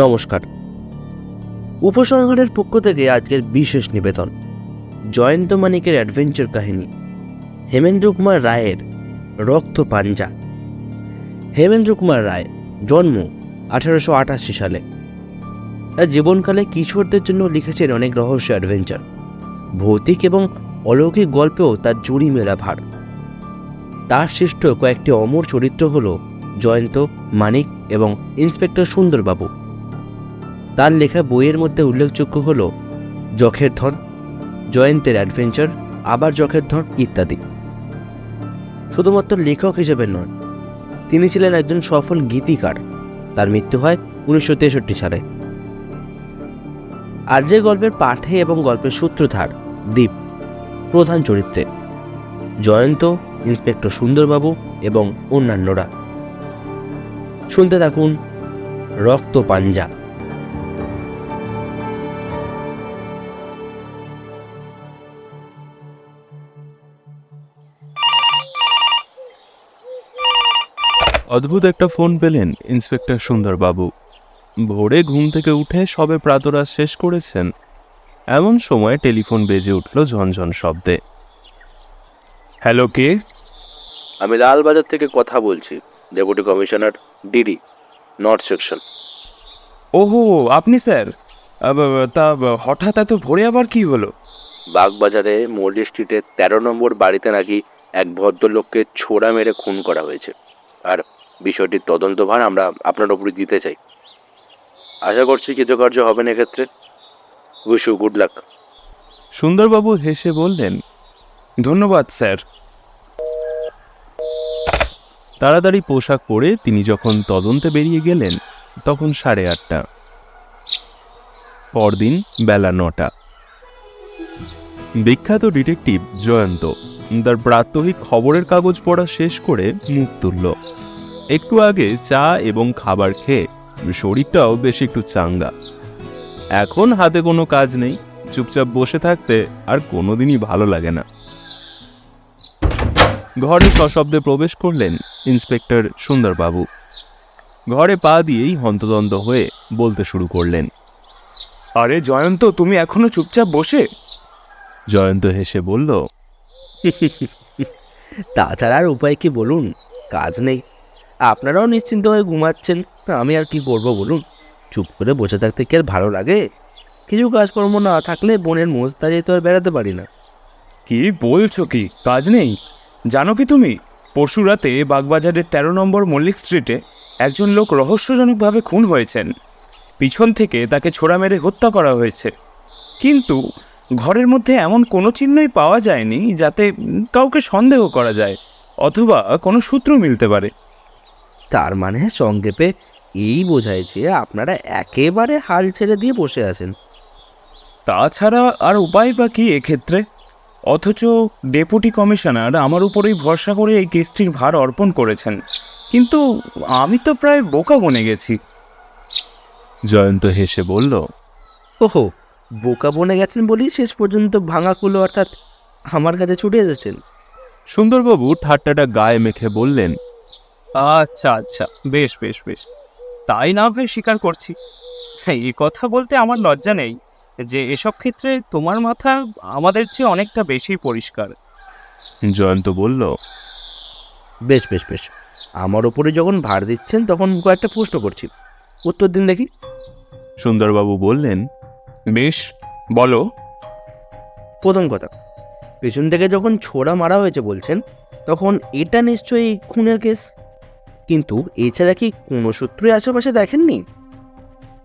নমস্কার। উপসংহারের পক্ষ থেকে আজকের বিশেষ নিবেদন, জয়ন্ত মানিকের অ্যাডভেঞ্চার কাহিনী, হেমেন্দ্র কুমার রায়ের রক্ত পাঞ্জা। হেমেন্দ্র কুমার রায় জন্ম আঠারোশো আটাশি সালে। তার জীবনকালে কিশোরদের জন্য লিখেছেন অনেক রহস্য অ্যাডভেঞ্চার, ভৌতিক এবং অলৌকিক গল্পেও তার জুড়ি মেলা ভার। তার সৃষ্ট কয়েকটি অমর চরিত্র হল জয়ন্ত, মানিক এবং ইন্সপেক্টর সুন্দরবাবু। তার লেখা বইয়ের মধ্যে উল্লেখযোগ্য হল যখের ধন, জয়ন্তের অ্যাডভেঞ্চার আবার যখের ধন ইত্যাদি। শুধুমাত্র লেখক হিসেবে নয়, তিনি ছিলেন একজন সফল গীতিকার। তার মৃত্যু হয় উনিশশো তেষট্টি সালে। আর যে গল্পের পাঠে এবং গল্পের সূত্রধার দ্বীপ প্রধান চরিত্রে। জয়ন্ত, ইন্সপেক্টর সুন্দরবাবু এবং অন্যান্যরা। শুনতে থাকুন রক্ত পাঞ্জা। অদ্ভুত একটা ফোন পেলেন ইন্সপেক্টর সুন্দরবাবু। ভোরে ঘুম থেকে উঠে সবে প্রাতরাশ শেষ করেছেন। এমন সময় টেলিফোন বেজে উঠল ঝনঝন শব্দে। হ্যালো কে? আমি লালবাজার থেকে কথা বলছি deputy commissioner DD north section. ওহো আপনি স্যার? তা হঠাৎ এত ভোরে আবার কি হলো? বাগবাজারে মল্লি স্ট্রিটের তেরো নম্বর বাড়িতে নাকি এক ভদ্রলোককে ছোড়া মেরে খুন করা হয়েছে। আর বিষয়টির তদন্তভার আমরা আপনার উপরে দিতে চাই। আশা করছি কৃতকার্য হবেন এক্ষেত্রে। Wish you good luck Sundarbabu হেসে বললেন, ধন্যবাদ, স্যার। তাড়াতাড়ি পোশাক পরে তিনি যখন তদন্তে বেরিয়ে গেলেন, তখন সাড়ে আটটা। পরদিন বেলা নটা। বিখ্যাত ডিটেকটিভ জয়ন্ত, তার প্রাত্যহিক খবরের কাগজ পড়া শেষ করে মুখ তুলল। একটু আগে চা এবং খাবার খেয়ে শরীরটাও বেশ একটু চাঙ্গা। এখন হাতে কোনো কাজ নেই চুপচাপ বসে থাকতে আর কোনোদিনই ভালো লাগে না। ঘরে সশব্দে প্রবেশ করলেন ইন্সপেক্টর সুন্দরবাবু। ঘরে পা দিয়েই হন্তদন্ত হয়ে বলতে শুরু করলেন আরে জয়ন্ত তুমি এখনও চুপচাপ বসে? জয়ন্ত হেসে বলল তাছাড়া আর উপায় কি বলুন? কাজ নেই। আপনারাও নিশ্চিন্ত হয়ে ঘুমাচ্ছেন। আমি আর কি করব বলুন? চুপ করে বসে থাকতে কি আর ভালো লাগে? কিছু কাজকর্ম না থাকলে বোনের মোজ দাঁড়িয়ে তো আর বেড়াতে পারি না। কি বলছো কি? কাজ নেই? জানো কি তুমি? পরশু রাতে বাগবাজারের তেরো নম্বর মল্লিক স্ট্রিটে একজন লোক রহস্যজনকভাবে খুন হয়েছেন। পিছন থেকে তাকে ছোড়া মেরে হত্যা করা হয়েছে। কিন্তু ঘরের মধ্যে এমন কোনো চিহ্নই পাওয়া যায়নি যাতে কাউকে সন্দেহ করা যায়, অথবা কোনো সূত্র মিলতে পারে। তার মানে সংক্ষেপে এই বোঝায় যে আপনারা একেবারে হাল ছেড়ে দিয়ে বসে আছেন। তাছাড়া আর উপায় বা কি এক্ষেত্রে? অথচ ডেপুটি কমিশনার আমার উপরেই ভরসা করে এই কেসটির ভার অর্পণ করেছেন। কিন্তু আমি তো প্রায় বোকা বনে গেছি। জয়ন্ত হেসে বলল ওহো বোকা বনে গেছেন বলেই শেষ পর্যন্ত ভাঙা কুলো অর্থাৎ আমার কাছে ছুটে এসেছেন। সুন্দরবাবু ঠাট্টাটা গায়ে মেখে বললেন আচ্ছা আচ্ছা। বেশ বেশ বেশ। তাই না হয়ে স্বীকার করছি। হ্যাঁ, এই কথা বলতে আমার লজ্জা নেই যে এসব ক্ষেত্রে তোমার মাথা আমাদের চেয়ে অনেকটা বেশি পরিষ্কার। জয়ন্ত বলল বেশ বেশ বেশ। আমার ওপরে যখন ভার দিচ্ছেন তখন কয়েকটা প্রশ্ন করছি। উত্তর দিন দেখি। সুন্দরবাবু বললেন বেশ বলো। প্রথম কথা পেছন থেকে যখন ছোড়া মারা হয়েছে বলছেন তখন এটা নিশ্চয়ই খুনের কেস? কিন্তু এছাড়া কি কোনো সূত্রই আশেপাশে দেখেননি?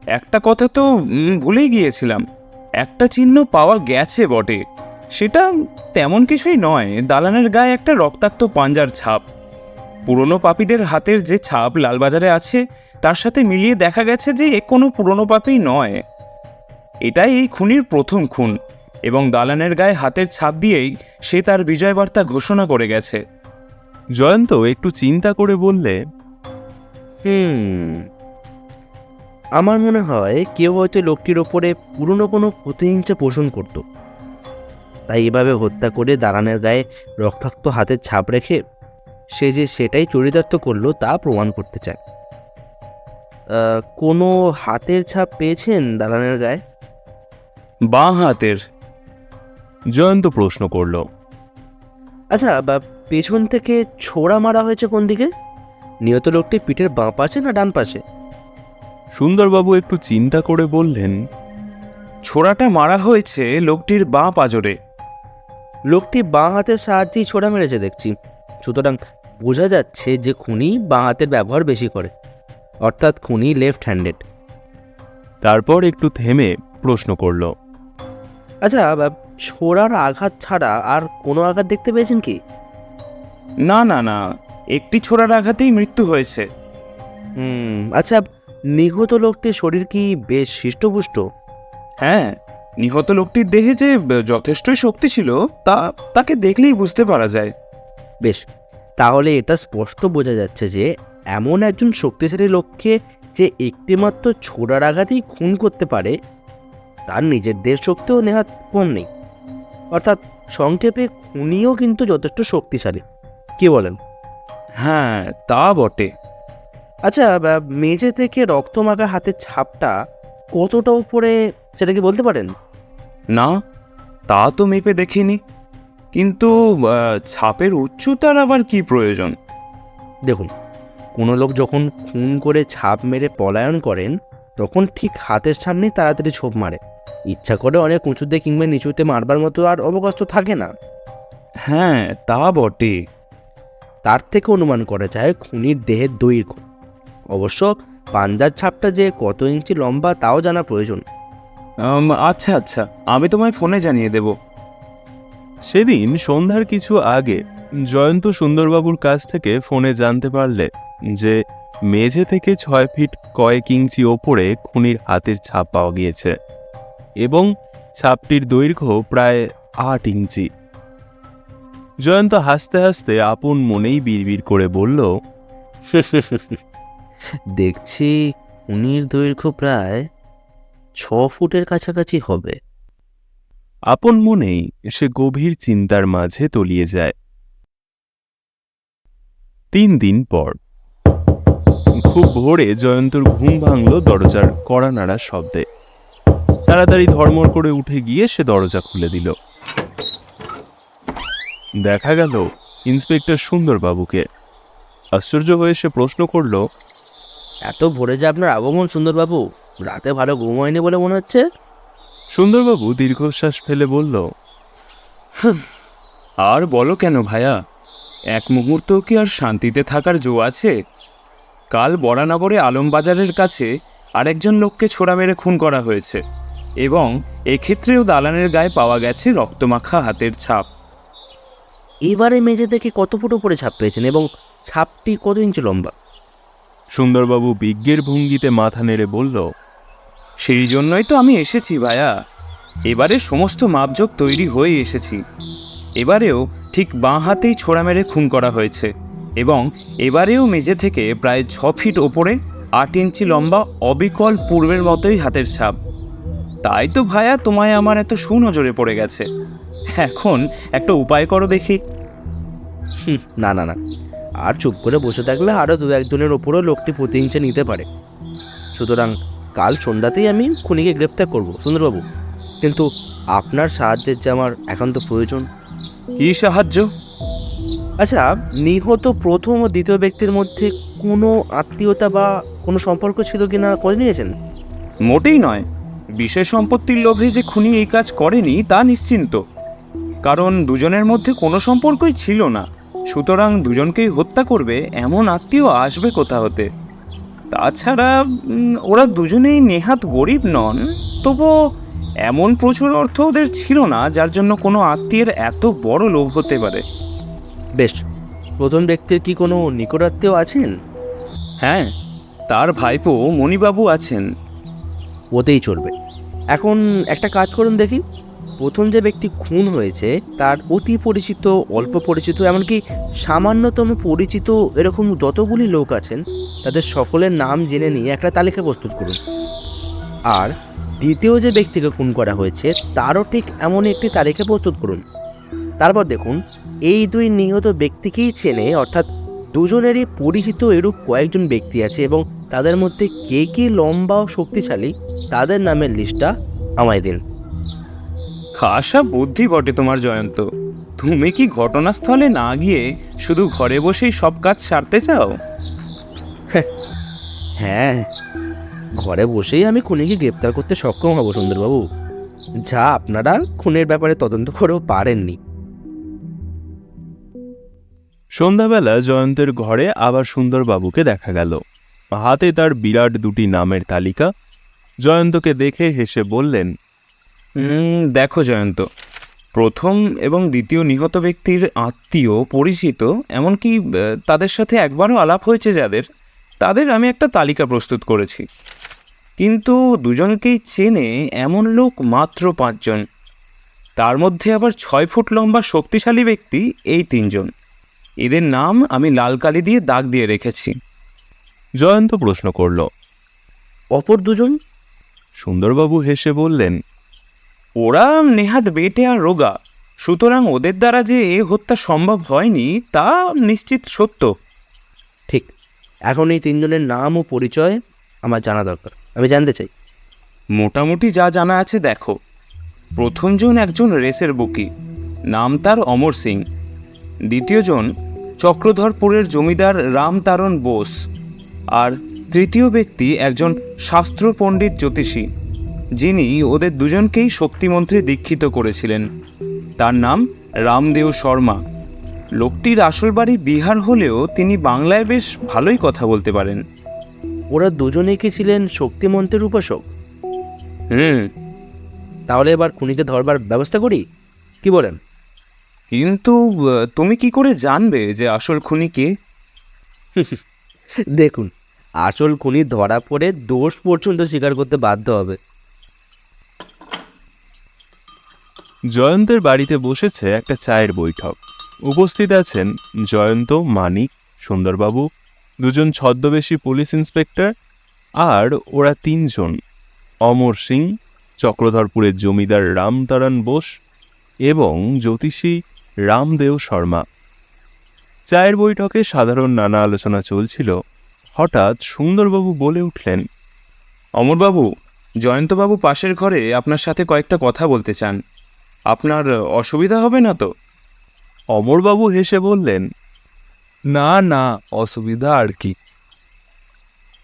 একটা কথা তো ভুলেই গিয়েছিলাম। একটা চিহ্ন পাওয়া গেছে বটে। সেটা তেমন কিছুই নয়। দালানের গায়ে একটা রক্তাক্ত পাঞ্জার ছাপ। পুরনো পাপীদের হাতের যে ছাপ লালবাজারে আছে, তার সাথে মিলিয়ে দেখা গেছে যে এ কোনো পুরনো পাপী নয়। এটাই এই খুনির প্রথম খুন, এবং দালানের গায়ে হাতের ছাপ দিয়েই সে তার বিজয় বার্তা ঘোষণা করে গেছে। জয়ন্ত একটু চিন্তা করে বললে। হুম। আমার মনে হয় কেউ হয়তো লোকটির ওপরে পুরনো কোনো প্রতিহিংসা পোষণ করত। তাই এভাবে হত্যা করে দালানের গায়ে রক্তাক্ত হাতের ছাপ রেখে সে যে সেটাই চরিতার্থ করল তা প্রমাণ করতে চায়। কোনো হাতের ছাপ পেয়েছেন দালানের গায়ে? বাঁ হাতের। জয়ন্ত প্রশ্ন করল। আচ্ছা বা পেছন থেকে ছোড়া মারা হয়েছে কোন দিকে? নিহত লোকটি পিঠের বাঁ পাশে না ডান পাশে? সুন্দরবাবু একটু চিন্তা করে বললেন ছোড়াটা মারা হয়েছে লোকটির বাঁ পাজরে। লোকটি বাঁ হাতের সাহায্যেই ছোড়া মেরেছে দেখছি। সুতরাং বোঝা যাচ্ছে যে খুনি বাঁ হাতের ব্যবহার বেশি করে অর্থাৎ খুনি লেফট হ্যান্ডেড তারপর একটু থেমে প্রশ্ন করল আচ্ছা ছোড়ার আঘাত ছাড়া আর কোনো আঘাত দেখতে পেয়েছেন কি? না না না একটি ছোড়ার আঘাতেই মৃত্যু হয়েছে। হুম আচ্ছা নিহত লোকটির শরীর কি বেশ হৃষ্টপুষ্ট? হ্যাঁ নিহত লোকটির দেহে যে যথেষ্টই শক্তি ছিল তা তাকে দেখলেই বুঝতে পারা যায়। বেশ তাহলে এটা স্পষ্ট বোঝা যাচ্ছে যে এমন একজন শক্তিশালী লোককে যে একটিমাত্র ছোড়ার আঘাতেই খুন করতে পারে তার নিজের দেশ শক্তিও নেহাত কম নেই। অর্থাৎ সংক্ষেপে খুনিও কিন্তু যথেষ্ট শক্তিশালী। কি বলেন? হ্যাঁ তা বটে। আচ্ছা মেঝে থেকে রক্ত মাখা হাতের ছাপটা কতটা উপরে সেটা কি বলতে পারেন? না তা তো মেপে দেখিনি। কিন্তু ছাপের উচ্চতার আবার কি প্রয়োজন? দেখুন কোনো লোক যখন খুন করে ছাপ মেরে পলায়ন করেন তখন ঠিক হাতের সামনেই তাড়াতাড়ি ছোপ মারে। ইচ্ছা করে অনেক উঁচুতে কিংবা নিচুতে মারবার মতো আর অবকাশ তো থাকে না। হ্যাঁ তা বটে। তার থেকে অনুমান করা যায় খুনির দেহের দৈর্ঘ্য। অবশ্য পাঞ্জার ছাপটা যে কত ইঞ্চি লম্বা তাও জানা প্রয়োজন। আচ্ছা আচ্ছা আমি তোমায় ফোনে জানিয়ে দেব। সেদিন সন্ধ্যার কিছু আগে জয়ন্ত সুন্দরবাবুর কাছ থেকে ফোনে জানতে পারলে যে মেঝে থেকে ছয় ফিট কয়েক ইঞ্চি ওপরে খুনির হাতের ছাপ পাওয়া গিয়েছে এবং ছাপটির দৈর্ঘ্য প্রায় আট ইঞ্চি। জয়ন্ত হাসতে হাসতে আপন মনেই বিড়বিড় করে বলল দেখছি উনির দৈর্ঘ্য প্রায় ছ ফুটের কাছাকাছি হবে। আপন মনেই সে গভীর চিন্তার মাঝে তলিয়ে যায়। তিন দিন পর খুব ভোরে জয়ন্তর ঘুম ভাঙল দরজার কড়া নাড়া শব্দে। তাড়াতাড়ি ধর্মর করে উঠে গিয়ে সে দরজা খুলে দিল। দেখা গেল ইন্সপেক্টর সুন্দরবাবুকে। আশ্চর্য হয়ে সে প্রশ্ন করল এত ভোরে যে আপনার আগমন সুন্দরবাবু? রাতে ভালো ঘুম হয়নি বলে মনে হচ্ছে? সুন্দরবাবু দীর্ঘশ্বাস ফেলে বলল আর বলো কেন ভাইয়া? এক মুহূর্ত কি আর শান্তিতে থাকার জো আছে? কাল বরানগরে আলমবাজারের কাছে আরেকজন লোককে ছোড়া মেরে খুন করা হয়েছে এবং এক্ষেত্রেও দালানের গায়ে পাওয়া গেছে রক্তমাখা হাতের ছাপ। এবারে মেঝে থেকে কত ফুট উপরে ছাপ পেয়েছেন এবং ছাপটি কত ইঞ্চি লম্বা? সুন্দরবাবু বিজ্ঞের ভঙ্গিতে মাথা নেড়ে বলল, সেই জন্যই তো আমি এসেছি ভায়া। এবারে সমস্ত মাপজোক তৈরি হয়ে এসেছি। এবারেও ঠিক বাঁ হাতেই ছোড়া মেরে খুন করা হয়েছে এবং এবারেও মেঝে থেকে প্রায় ছ ফিট ওপরে আট ইঞ্চি লম্বা অবিকল পূর্বের মতোই হাতের ছাপ। তাই তো ভায়া তোমায় আমার এত সুনজরে পড়ে গেছে। এখন একটা উপায় করো দেখি। না না না। আর চুপ করে বসে থাকলে আরও দু একজনের ওপরও লোকটি প্রতিহিংসা নিতে পারে। সুতরাং কাল সন্ধ্যাতেই আমি খুনিকে গ্রেপ্তার করব সুন্দরবাবু। কিন্তু আপনার সাহায্যের যে আমার একান্ত প্রয়োজন। কি সাহায্য? আচ্ছা নিহত প্রথম ও দ্বিতীয় ব্যক্তির মধ্যে কোনো আত্মীয়তা বা কোনো সম্পর্ক ছিল কি না খোঁজ নিয়েছেন? মোটেই নয়। বিষয় সম্পত্তির লোভে যে খুনি এই কাজ করেনি তা নিশ্চিন্ত। কারণ দুজনের মধ্যে কোনো সম্পর্কই ছিল না। সুতরাং দুজনকেই হত্যা করবে এমন আত্মীয় আসবে কোথা হতে? তাছাড়া ওরা দুজনেই নেহাত গরিব নন। তবুও এমন প্রচুর অর্থ ওদের ছিল না যার জন্য কোনো আত্মীয়ের এত বড় লোভ হতে পারে। বেশ প্রথম ব্যক্তির কি কোনো নিকটাত্মীয় আছেন? হ্যাঁ তার ভাইপো মণিবাবু আছেন। ওতেই চলবে। এখন একটা কাজ করুন দেখি। প্রথম যে ব্যক্তি খুন হয়েছে, তার অতি পরিচিত, অল্প পরিচিত, এমনকি সামান্যতম পরিচিত এরকম যতগুলি লোক আছেন, তাদের সকলের নাম জেনে নিয়ে একটা তালিকা প্রস্তুত করুন। আর দ্বিতীয় যে ব্যক্তিকে খুন করা হয়েছে, তারও ঠিক এমন একটি তালিকা প্রস্তুত করুন। তারপর দেখুন, এই দুই নিহত ব্যক্তিকেই চেনে, অর্থাৎ দুজনেরই পরিচিত এরূপ কয়েকজন ব্যক্তি আছে এবং তাদের মধ্যে কে কে লম্বা ও শক্তিশালী, তাদের নামের লিস্টটা আমায় দিন। খাসা বুদ্ধি বটে তোমার জয়ন্ত। তুমি কি ঘটনাস্থলে না গিয়ে শুধু ঘরে বসেই সব কাজ সারতে চাও? হ্যাঁ। ঘরে বসেই আমি খুনিকে গ্রেপ্তার করতে সক্ষম হব সুন্দরবাবু। যা আপনারা খুনের ব্যাপারে তদন্ত করেও পারেননি। সন্ধ্যাবেলা জয়ন্তের ঘরে আবার সুন্দরবাবুকে দেখা গেল। হাতে তার বিরাট দুটি নামের তালিকা। জয়ন্তকে দেখে হেসে বললেন দেখো জয়ন্ত। প্রথম এবং দ্বিতীয় নিহত ব্যক্তির আত্মীয় পরিচিত, এমনকি তাদের সাথে একবারও আলাপ হয়েছে যাদের, তাদের আমি একটা তালিকা প্রস্তুত করেছি। কিন্তু দুজনকেই চেনে এমন লোক মাত্র পাঁচজন। তার মধ্যে আবার ছয় ফুট লম্বা শক্তিশালী ব্যক্তি এই তিনজন। এদের নাম আমি লাল কালি দিয়ে দাগ দিয়ে রেখেছি। জয়ন্ত প্রশ্ন করল, অপর দুজন? সুন্দরবাবু হেসে বললেন ওরা নেহাত বেটে আর রোগা। সুতরাং ওদের দ্বারা যে এ হত্যা সম্ভব হয়নি তা নিশ্চিত সত্য। ঠিক। এখন এই তিনজনের নাম ও পরিচয় আমার জানা দরকার। আমি জানতে চাই। মোটামুটি যা জানা আছে দেখো। প্রথমজন একজন রেসের বুকি। নাম তার অমর সিং। দ্বিতীয়জন চক্রধরপুরের জমিদার রামতারণ বোস। আর তৃতীয় ব্যক্তি একজন শাস্ত্র পণ্ডিত জ্যোতিষী। যিনি ওদের দুজনকেই শক্তিমন্ত্রী দীক্ষিত করেছিলেন। তার নাম রামদেও শর্মা। লোকটির আসল বাড়ি বিহার হলেও তিনি বাংলায় বেশ ভালোই কথা বলতে পারেন। ওরা দুজনেই কি ছিলেন শক্তিমন্ত্রের উপাসক? হুম। তাহলে এবার খুনিকে ধরবার ব্যবস্থা করি? কি বলেন? কিন্তু তুমি কি করে জানবে যে আসল খুনি কে? দেখুন আসল খুনি ধরা পড়ে দোষ পর্যন্ত স্বীকার করতে বাধ্য হবে। জয়ন্তের বাড়িতে বসেছে একটা চায়ের বৈঠক। উপস্থিত আছেন জয়ন্ত, মানিক, সুন্দরবাবু, দুজন ছদ্মবেশী পুলিশ ইন্সপেক্টর আর ওরা তিনজন। অমর সিং, চক্রধরপুরের জমিদার রামতারণ বোস এবং জ্যোতিষী রামদেও শর্মা। চায়ের বৈঠকে সাধারণ নানা আলোচনা চলছিল। হঠাৎ সুন্দরবাবু বলে উঠলেন, অমরবাবু, জয়ন্তবাবু পাশের ঘরে আপনার সাথে কয়েকটা কথা বলতে চান। আপনার অসুবিধা হবে না তো? অমরবাবু হেসে বললেন, না না, অসুবিধা আর কি।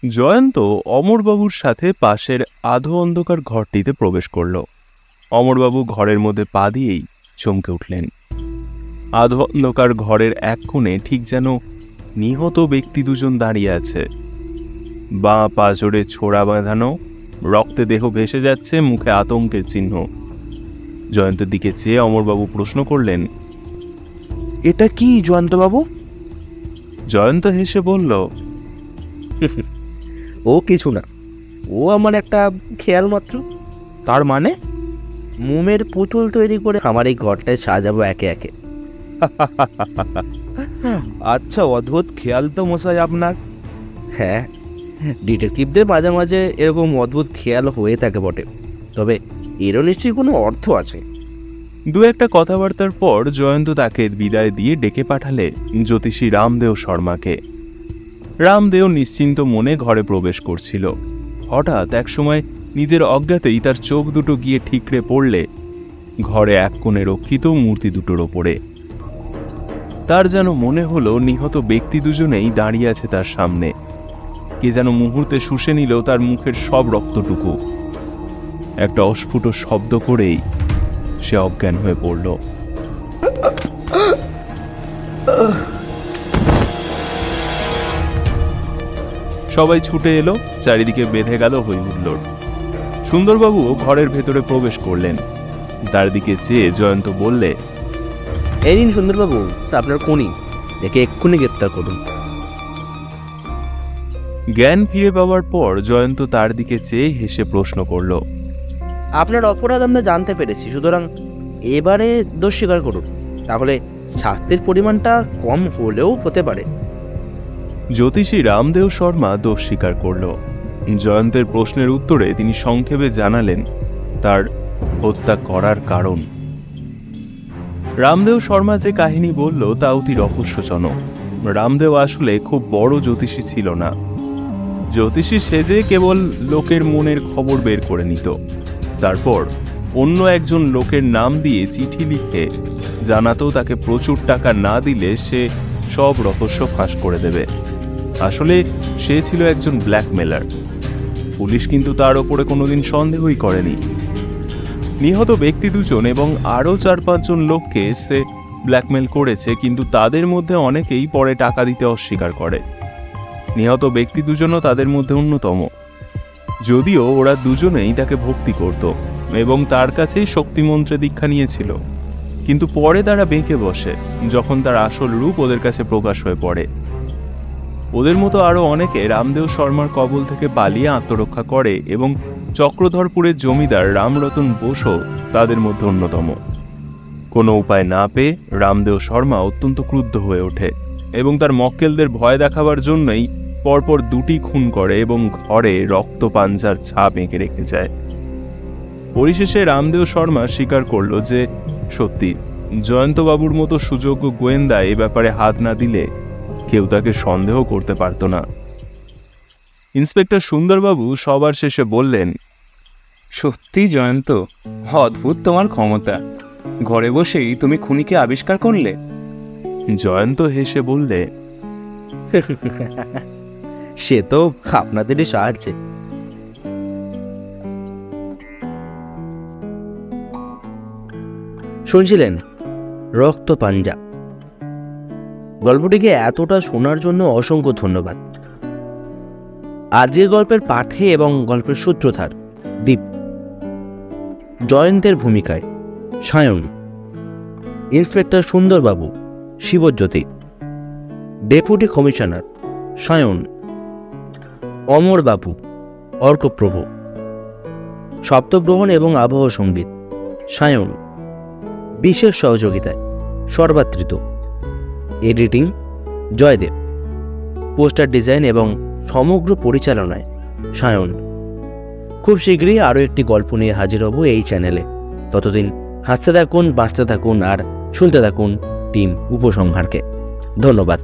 জয়ন্ত অমরবাবুর সাথে পাশের আধো অন্ধকার ঘরটিতে প্রবেশ করল। অমরবাবু ঘরের মধ্যে পা দিয়েই চমকে উঠলেন। আধো অন্ধকার ঘরের এক কোণে ঠিক যেন নিহত ব্যক্তি দুজন দাঁড়িয়ে আছে। বাঁ পা জোরে ছোড়া বাঁধানো রক্তে দেহ ভেসে যাচ্ছে, মুখে আতঙ্কের চিহ্ন। জয়ন্তের দিকে চেয়ে অমরবাবু প্রশ্ন করলেন এটা কি জয়ন্তবাবু? জয়ন্ত হেসে বলল ও কিছু না ও আমার একটা খেয়াল মাত্র। তার মানে মোমের পুতুল তৈরি করে আমার এই ঘরটায় সাজাবো একে একে। আচ্ছা অদ্ভুত খেয়াল তো মশাই আপনার। হ্যাঁ ডিটেকটিভদের মাঝে মাঝে এরকম অদ্ভুত খেয়াল হয়ে থাকে বটে। তবে এরও নিশ্চয়ই কোনো অর্থ আছে। দু একটা কথাবার্তার পর জয়ন্ত তাকে বিদায় দিয়ে ডেকে পাঠালে জ্যোতিষী রামদেও শর্মাকে। রামদেও নিশ্চিন্ত মনে ঘরে প্রবেশ করছিল। হঠাৎ একসময় নিজের অজ্ঞাতেই তার চোখ দুটো গিয়ে ঠিকরে পড়লে ঘরে এক কোণে রক্ষিত মূর্তি দুটোর ওপরে। তার যেন মনে হলো নিহত ব্যক্তি দুজনেই দাঁড়িয়ে আছে তার সামনে। কে যেন মুহূর্তে শুষে নিল তার মুখের সব রক্তটুকু। একটা অস্ফুট শব্দ করেই সে অজ্ঞান হয়ে পড়ল। সবাই ছুটে এলো চারিদিকে বেঁধে গেল হইহুল্লোড় সুন্দরবাবু ঘরের ভেতরে প্রবেশ করলেন। তার দিকে চেয়ে জয়ন্ত বললে এই নিন সুন্দরবাবু তা আপনার কোনি দেখে এক্ষুনি গ্রেপ্তার করুন। জ্ঞান ফিরে পাওয়ার পর জয়ন্ত তার দিকে চেয়ে হেসে প্রশ্ন করল আপনার অপরাধ আমরা জানতে পেরেছি, সুতরাং এবারে দোষ স্বীকার করুন। তাহলে শাস্তির পরিমাণটা কম হলেও হতে পারে। জ্যোতিষী রামদেও শর্মা দোষ স্বীকার করল। জয়ন্তের প্রশ্নের উত্তরে তিনি সংক্ষেপে জানালেন তার হত্যা করার কারণ। রামদেও শর্মা যে কাহিনী বলল, তা অতি রহস্যজনক। রামদেও আসলে খুব বড় জ্যোতিষী ছিল না। জ্যোতিষী সেজে কেবল লোকের মনের খবর বের করে নিত। তারপর অন্য একজন লোকের নাম দিয়ে চিঠি লিখে জানাতো তাকে প্রচুর টাকা না দিলে সে সব রহস্য ফাঁস করে দেবে। আসলে সে ছিল একজন ব্ল্যাকমেলার। পুলিশ কিন্তু তার ওপরে কোনোদিন সন্দেহই করেনি। নিহত ব্যক্তি দুজন এবং আরও চার পাঁচজন লোককে সে ব্ল্যাকমেল করেছে, কিন্তু তাদের মধ্যে অনেকেই পরে টাকা দিতে অস্বীকার করে। নিহত ব্যক্তি দুজনও তাদের মধ্যে অন্যতম। যদিও ওরা দুজনেই তাকে ভক্তি করত এবং তার কাছেই শক্তিমন্ত্রে দীক্ষা নিয়েছিল। কিন্তু পরে তারা বেঁকে বসে, যখন তার আসল রূপ ওদের কাছে প্রকাশ হয়ে পড়ে। ওদের মতো আরও অনেকে রামদেও শর্মার কবল থেকে পালিয়ে আত্মরক্ষা করে এবং চক্রধরপুরের জমিদার রামরতন বোসও তাদের মধ্যে অন্যতম। কোনো উপায় না পেয়ে রামদেও শর্মা অত্যন্ত ক্রুদ্ধ হয়ে ওঠে এবং তার মক্কেলদের ভয় দেখাবার জন্যই পরপর দুটি খুন করে এবং ঘরে রক্ত পাঞ্জার ছাপ এঁকে রেখে যায়। পরিশেষে রামদেও শর্মা স্বীকার করল যে সত্যি জয়ন্তবাবুর মতো সুযোগ্য গোয়েন্দা এ ব্যাপারে হাত না দিলে কেউ তাকে সন্দেহ করতে পারত না। ইন্সপেক্টর সুন্দরবাবু সবার শেষে বললেন সত্যি জয়ন্ত অদ্ভুত তোমার ক্ষমতা। ঘরে বসেই তুমি খুনিকে আবিষ্কার করলে। জয়ন্ত হেসে বললে সে তো আপনাদেরই সাহায্যে। শুনছিলেন? রক্ত পাঞ্জা। গল্পটিকে এতটা শোনার জন্য অসংখ্য ধন্যবাদ। আজকের গল্পের পাঠে এবং গল্পের সূত্রধার, দীপ। জয়ন্তের ভূমিকায়, Sayan. Inspector Sundarbabu, Shibjyoti. Deputy commissioner, Sayan. Amarbabu Arkaprabhu. শব্দগ্রহণ এবং আবহ সংগীত, সায়ন। বিশেষ সহযোগিতায়, Sarbatrito. Editing, Joydeb. Poster design এবং সমগ্র পরিচালনায়, সায়ন। খুব শীঘ্রই আরও একটি গল্প নিয়ে হাজির হব এই চ্যানেলে। ততদিন হাসতে থাকুন, বাঁচতে থাকুন আর শুনতে থাকুন টিম উপসংহারকে। ধন্যবাদ।